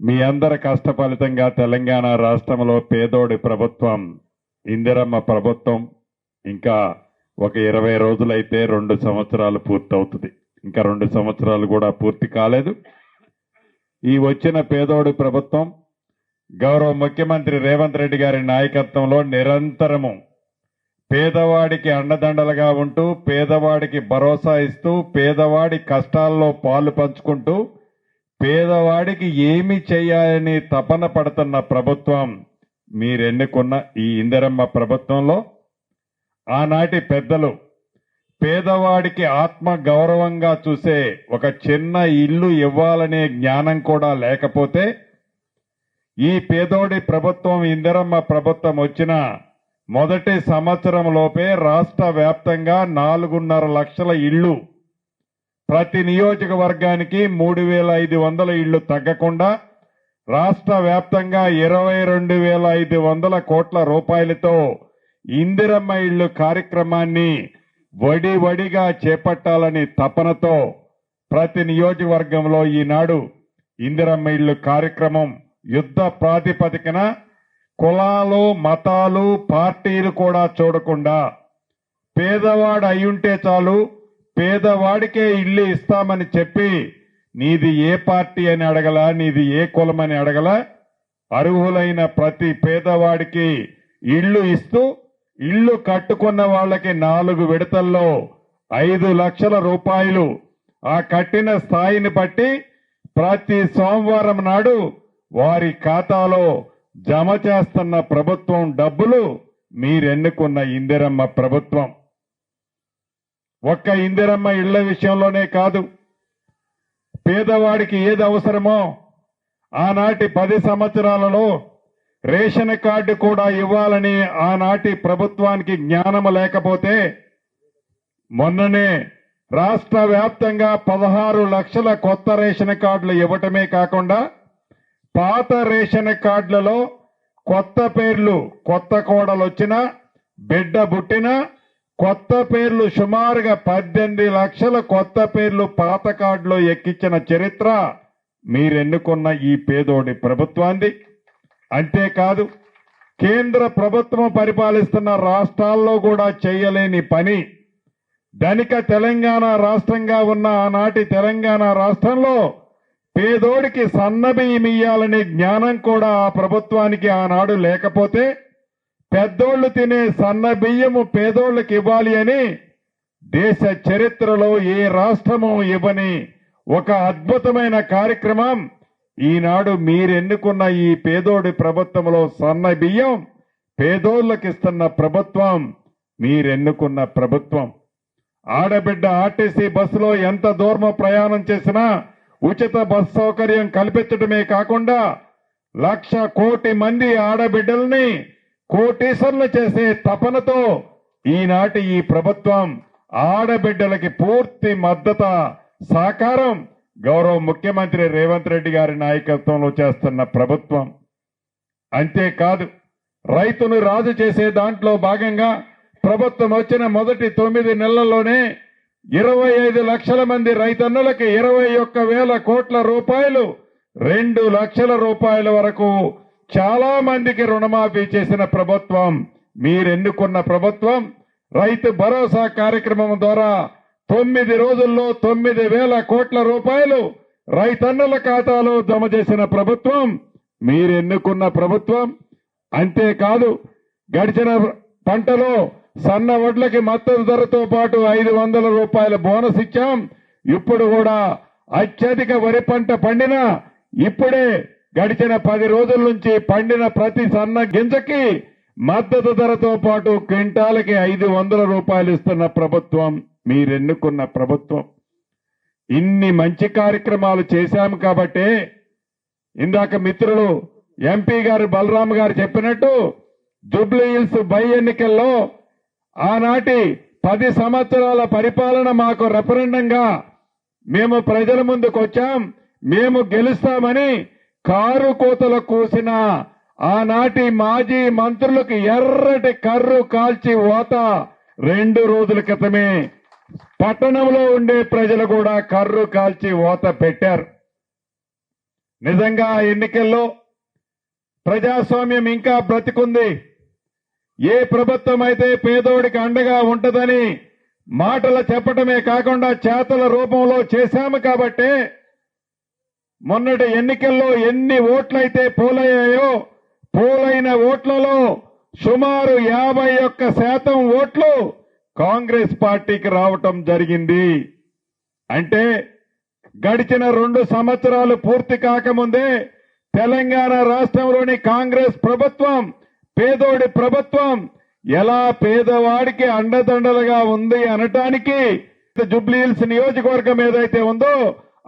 మీ అందరి కష్ట ఫలితంగా తెలంగాణ రాష్ట్రంలో పేదోడి ప్రభుత్వం ఇందిరమ్మ ప్రభుత్వం ఇంకా ఒక ఇరవై రోజులైతే రెండు సంవత్సరాలు పూర్తవుతుంది. ఇంకా రెండు సంవత్సరాలు కూడా పూర్తి కాలేదు. ఈ వచ్చిన పేదోడి ప్రభుత్వం గౌరవ ముఖ్యమంత్రి రేవంత్ రెడ్డి గారి నాయకత్వంలో నిరంతరము పేదవాడికి అండదండలుగా ఉంటూ పేదవాడికి భరోసా ఇస్తూ పేదవాడి కష్టాల్లో పాలు పంచుకుంటూ పేదవాడికి ఏమి చేయాలని తపన పడుతున్న ప్రభుత్వం మీరెన్నుకున్న ఈ ఇందిరమ్మ ప్రభుత్వంలో ఆనాటి పెద్దలు పేదవాడికి ఆత్మ గౌరవంగా చూసే ఒక చిన్న ఇల్లు ఇవ్వాలనే జ్ఞానం కూడా లేకపోతే ఈ పేదోడి ప్రభుత్వం ఇందిరమ్మ ప్రభుత్వం వచ్చిన మొదటి సంవత్సరంలోపే రాష్ట్ర వ్యాప్తంగా నాలుగున్నర లక్షల ఇళ్ళు ప్రతి నియోజకవర్గానికి మూడు వేల ఐదు వందల ఇళ్ళు తగ్గకుండా రాష్ట్ర వ్యాప్తంగా ఇరవై రెండు వేల ఐదు వందల కోట్ల రూపాయలతో ఇందిరమ్మ ఇళ్ళు కార్యక్రమాన్ని వడి వడిగా చేపట్టాలని తపనతో ప్రతి నియోజకవర్గంలో ఈనాడు ఇందిరమ్మ ఇళ్ళు కార్యక్రమం యుద్ధ ప్రాతిపదికన కులాలు మతాలు పార్టీలు కూడా చూడకుండా పేదవాడు అయ్యుంటే చాలు పేదవాడికే ఇల్లు ఇస్తామని చెప్పి నీది ఏ పార్టీ అని అడగల నీది ఏ కులమని అడగల అర్హులైన ప్రతి పేదవాడికి ఇల్లు ఇస్తూ ఇల్లు కట్టుకున్న వాళ్ళకి నాలుగు విడతల్లో ఐదు లక్షల రూపాయలు ఆ కట్టిన స్థాయిని బట్టి ప్రతి సోమవారం నాడు వారి ఖాతాలో జమ చేస్తున్న ప్రభుత్వం డబ్బులు మీరెన్నుకున్న ఇందిరమ్మ ప్రభుత్వం. ఒక్క ఇందిరమ్మ ఇళ్ళ విషయంలోనే కాదు. పేదవాడికి ఏది అవసరమో ఆనాటి పది సంవత్సరాలలో రేషన్ కార్డు కూడా ఇవ్వాలని ఆనాటి ప్రభుత్వానికి జ్ఞానం లేకపోతే మొన్ననే రాష్ట్ర వ్యాప్తంగా పదహారు లక్షల కొత్త రేషన్ కార్డులు ఇవ్వటమే కాకుండా పాత రేషన్ కార్డులలో కొత్త పేర్లు కొత్త కోడలు వచ్చినా బిడ్డ పుట్టినా కొత్త పేర్లు సుమారుగా పద్దెనిమిది లక్షల కొత్త పేర్లు పాత కార్డులో ఎక్కించిన చరిత్ర మీరెన్నుకున్న ఈ పేదోడి ప్రభుత్వాన్ని అంతేకాదు కేంద్ర ప్రభుత్వం పరిపాలిస్తున్న రాష్ట్రాల్లో కూడా చేయలేని పని. ధనిక తెలంగాణ రాష్ట్రంగా ఉన్న ఆనాటి తెలంగాణ రాష్ట్రంలో పేదోడికి సన్నబియ్యం ఇయ్యాలనే జ్ఞానం కూడా ఆ ప్రభుత్వానికి ఆనాడు లేకపోతే పెద్దోళ్ళు తినే సన్న బియ్యము పేదోళ్ళకి ఇవ్వాలి అని దేశ చరిత్రలో ఏ రాష్ట్రము ఇవ్వని ఒక అద్భుతమైన కార్యక్రమం ఈనాడు మీరెన్నుకున్న ఈ పేదోడి ప్రభుత్వంలో సన్న బియ్యం పేదోళ్ళకి ఇస్తున్న ప్రభుత్వం మీరెన్నుకున్న ప్రభుత్వం. ఆడబిడ్డ ఆర్టీసీ బస్సులో ఎంత దూరం ప్రయాణం చేసినా ఉచిత బస్ సౌకర్యం కల్పించడమే కాకుండా లక్ష కోటి మంది ఆడబిడ్డల్ని కోటీశ్వర్లు చేసే తపనతో ఈనాటి ఈ ప్రభుత్వం ఆడబిడ్డలకి పూర్తి మద్దత సాకారం గౌరవ ముఖ్యమంత్రి రేవంత్ రెడ్డి గారి నాయకత్వంలో చేస్తున్న ప్రభుత్వం. అంతేకాదు రైతును రాజు చేసే దాంట్లో భాగంగా ప్రభుత్వం వచ్చిన మొదటి తొమ్మిది నెలల్లోనే ఇరవై ఐదు లక్షల మంది రైతన్నులకి ఇరవై ఒక్క వేల కోట్ల రూపాయలు రెండు లక్షల రూపాయల వరకు చాలా మందికి రుణమాఫీ చేసిన ప్రభుత్వం మీరెన్నుకున్న ప్రభుత్వం రైతు భరోసా కార్యక్రమం ద్వారా తొమ్మిది రోజుల్లో తొమ్మిది వేల కోట్ల రూపాయలు రైతన్నుల ఖాతాలో జమ చేసిన ప్రభుత్వం మీరెన్నుకున్న ప్రభుత్వం. అంతేకాదు గడిచిన పంటలో సన్న వడ్లకి మద్దతు ధరతో పాటు ఐదు వందల రూపాయల బోనస్ ఇచ్చాం. ఇప్పుడు కూడా అత్యధిక వరి పంట పండినా ఇప్పుడే గడిచిన పది రోజుల నుంచి పండిన ప్రతి సన్న గింజకి మద్దతు ధరతో పాటు క్వింటాలకి ఐదు వందల రూపాయలు ఇస్తున్న ప్రభుత్వం మీరెన్నుకున్న ప్రభుత్వం. ఇన్ని మంచి కార్యక్రమాలు చేశాము కాబట్టే ఇందాక మిత్రులు ఎంపీ గారు బలరాం గారు చెప్పినట్టు జూబ్లీ హిల్స్ బై ఎన్నికల్లో ఆనాటి పది సంవత్సరాల పరిపాలన మాకు రెఫరెండంగా మేము ప్రజల ముందుకు వచ్చాం మేము గెలుస్తామని కారు కోతలు కూసిన ఆనాటి మాజీ మంత్రులకు ఎర్రటి కర్రు కాల్చి ఓత రెండు రోజుల క్రితమే పట్టణంలో ఉండే ప్రజలు కూడా కర్రు కాల్చి ఓత పెట్టారు. నిజంగా ఎన్నికల్లో ప్రజాస్వామ్యం ఇంకా బ్రతికుంది. ఏ ప్రభుత్వం అయితే పేదోడికి అండగా ఉంటదని మాటలు చెప్పటమే కాకుండా చేతల రూపంలో చేశాము కాబట్టే మొన్నటి ఎన్నికల్లో ఎన్ని ఓట్లయితే పోలయ్యాయో పోలైన ఓట్లలో సుమారు యాభై ఒక్క శాతం ఓట్లు కాంగ్రెస్ పార్టీకి రావటం జరిగింది. అంటే గడిచిన రెండు సంవత్సరాలు పూర్తి కాకముందే తెలంగాణ రాష్ట్రంలోని కాంగ్రెస్ ప్రభుత్వం పేదోడి ప్రభుత్వం ఎలా పేదవాడికి అండదండలుగా ఉంది అనటానికి జుబ్లీహిల్స్ నియోజకవర్గం ఏదైతే ఉందో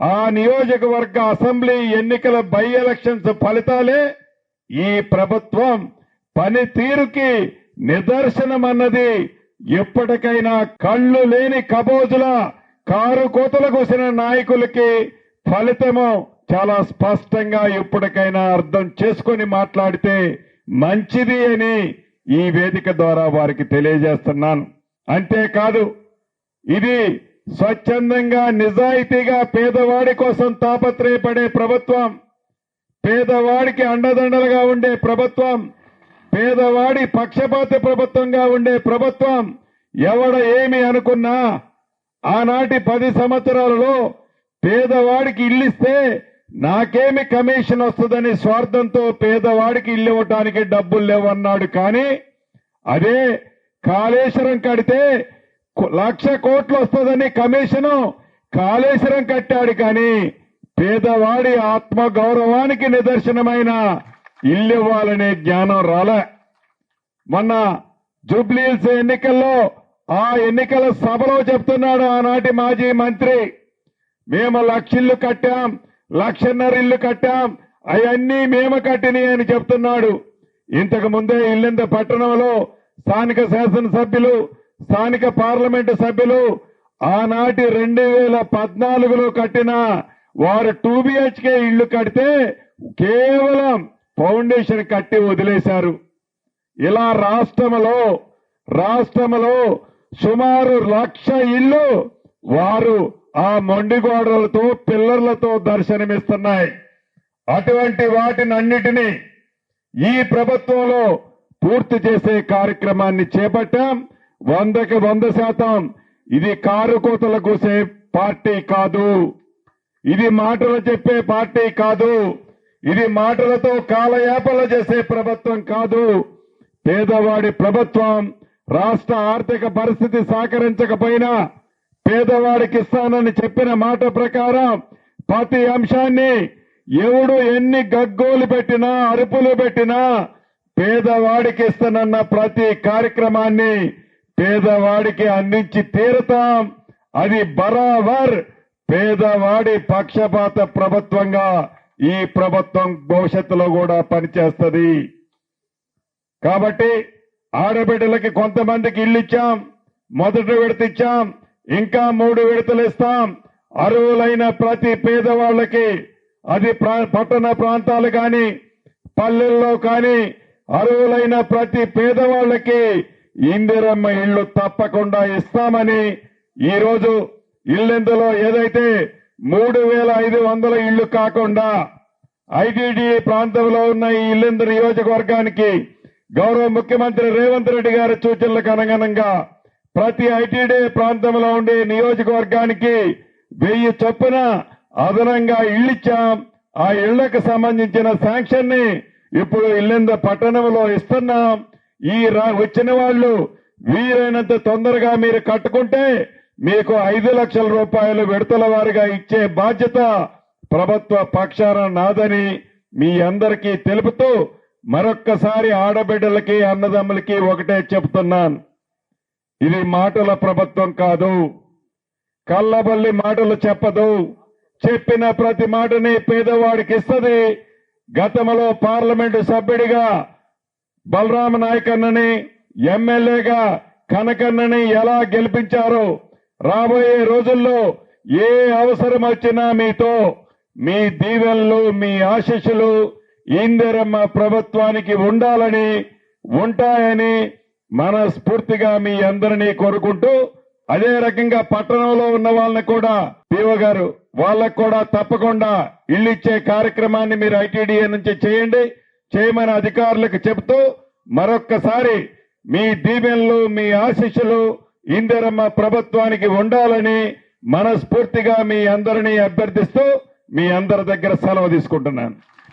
ఆ నియోజకవర్గ అసెంబ్లీ ఎన్నికల బై ఎలక్షన్స్ ఫలితాలే ఈ ప్రభుత్వం పనితీరుకి నిదర్శనం అన్నది ఎప్పటికైనా కళ్ళు లేని కబోజుల కారు కోతలు కూసిన నాయకులకి ఫలితము చాలా స్పష్టంగా ఎప్పటికైనా అర్థం చేసుకొని మాట్లాడితే మంచిది అని ఈ వేదిక ద్వారా వారికి తెలియజేస్తున్నాను. అంతేకాదు ఇది స్వచ్ఛందంగా నిజాయితీగా పేదవాడి కోసం తాపత్రయపడే ప్రభుత్వం పేదవాడికి అండదండలుగా ఉండే ప్రభుత్వం పేదవాడి పక్షపాత ప్రభుత్వంగా ఉండే ప్రభుత్వం ఎవడ ఏమి అనుకున్నా ఆనాటి పది సంవత్సరాలలో పేదవాడికి ఇల్లిస్తే నాకేమి కమిషన్ వస్తుందని స్వార్థంతో పేదవాడికి ఇల్లు ఇవ్వటానికి డబ్బులు లేవన్నాడు. కానీ అదే కాళేశ్వరం కడితే లక్ష కోట్లు వస్తుందని కమిషను కాళేశ్వరం కట్టాడు కానీ పేదవాడి ఆత్మ గౌరవానికి నిదర్శనమైన ఇల్లు ఇవ్వాలనే జ్ఞానం రాలే. మొన్న జూబ్లీహిల్స్ ఎన్నికల్లో ఆ ఎన్నికల సభలో చెప్తున్నాడు ఆనాటి మాజీ మంత్రి మేము లక్షిల్లు కట్టాం లక్షన్నర ఇల్లు కట్టాం అవన్నీ మేము కట్టినాయి అని చెప్తున్నాడు. ఇంతకు ముందే ఇల్లింద పట్టణంలో స్థానిక శాసనసభ్యులు స్థానిక పార్లమెంటు సభ్యులు ఆనాటి రెండు వేల పద్నాలుగులో కట్టిన వారు టూ బిహెచ్కే ఇళ్ళు కడితే కేవలం ఫౌండేషన్ కట్టి వదిలేశారు. ఇలా రాష్ట్రంలో రాష్ట్రంలో సుమారు లక్ష ఇల్లు వారు ఆ మొండి గోడలతో పిల్లర్లతో దర్శనమిస్తున్నాయి. అటువంటి వాటిని అన్నిటినీ ఈ ప్రభుత్వంలో పూర్తి చేసే కార్యక్రమాన్ని చేపట్టాం. వందకి వంద శాతం ఇది కారు కోతలు కూసే పార్టీ కాదు. ఇది మాటలు చెప్పే పార్టీ కాదు. ఇది మాటలతో కాలయాపన చేసే ప్రభుత్వం కాదు. పేదవాడి ప్రభుత్వం రాష్ట్ర ఆర్థిక పరిస్థితి సహకరించకపోయినా పేదవాడికి ఇస్తానని చెప్పిన మాట ప్రకారం ప్రతి అంశాన్ని ఎవడు ఎన్ని గగ్గోలు పెట్టినా అరుపులు పెట్టినా పేదవాడికి ఇస్తానన్న ప్రతి కార్యక్రమాన్ని పేదవాడికి అందించి తీరుతాం. అది బరాబర్ పేదవాడి పక్షపాత ప్రభుత్వంగా ఈ ప్రభుత్వం భవిష్యత్తులో కూడా పనిచేస్తుంది. కాబట్టి ఆడబిడ్డలకి కొంతమందికి ఇల్లు ఇచ్చాం మొదటి విడత ఇచ్చాం ఇంకా మూడు విడతలు ఇస్తాం. అరువులైన ప్రతి పేదవాళ్ళకి అది ప్రా- పట్టణ ప్రాంతాలు కానీ పల్లెల్లో కానీ అరువులైన ప్రతి పేదవాళ్ళకి ఇందిరమ్మ ఇళ్ళు తప్పకుండా ఇస్తామని ఈరోజు ఇల్లెందులో ఏదైతే మూడు వేల ఐదు వందల ఇళ్ళు కాకుండా ఐటీడీ ప్రాంతంలో ఉన్న ఈ ఇల్లెందు నియోజకవర్గానికి గౌరవ ముఖ్యమంత్రి రేవంత్ రెడ్డి గారి సూచనలకు అనుగుణంగా ప్రతి ఐటీడీ ప్రాంతంలో ఉండే నియోజకవర్గానికి వెయ్యి చొప్పున అదనంగా ఇళ్ళిచ్చాం. ఆ ఇళ్ళకు సంబంధించిన శాంక్షన్ని ఇప్పుడు ఇల్లెందు పట్టణంలో ఇస్తున్నాం. ఈ రా- వచ్చిన వాళ్ళు వీలైనంత తొందరగా మీరు కట్టుకుంటే మీకు ఐదు లక్షల రూపాయలు విడతల వారిగా ఇచ్చే బాధ్యత ప్రభుత్వ పక్షాన నాదని మీ అందరికీ తెలుపుతూ మరొక్కసారి ఆడబిడ్డలకి అన్నదమ్ములకి ఒకటే చెబుతున్నాను. ఇది మాటల ప్రభుత్వం కాదు. కళ్ళబల్లి మాటలు చెప్పదు. చెప్పిన ప్రతి మాటని పేదవాడికి ఇస్తుంది. గతంలో పార్లమెంటు సభ్యుడిగా బలరామ నాయకన్నని ఎమ్మెల్యేగా కనకన్నని ఎలా గెలిపించారో రాబోయే రోజుల్లో ఏ అవసరం వచ్చినా మీతో మీ దీవెనలు మీ ఆశీస్సులు ఇందిరమ్మ ప్రభుత్వానికి ఉండాలని ఉంటాయని మనస్ఫూర్తిగా మీ అందరినీ కోరుకుంటూ అదే రకంగా పట్టణంలో ఉన్న వాళ్ళని కూడా పిఓ గారు వాళ్ళకు కూడా తప్పకుండా ఇల్లు ఇచ్చే కార్యక్రమాన్ని మీరు ఐటీడీఏ నుంచి చేయండి. చేయమని అధికారులకు చెబుతూ మరొక్కసారి మీ దీవెనలు మీ ఆశీస్సులు ఇందిరమ్మ ప్రభుత్వానికి ఉండాలని మనస్ఫూర్తిగా మీ అందరినీ అభ్యర్థిస్తూ మీ అందరి దగ్గర సెలవు తీసుకుంటున్నాను.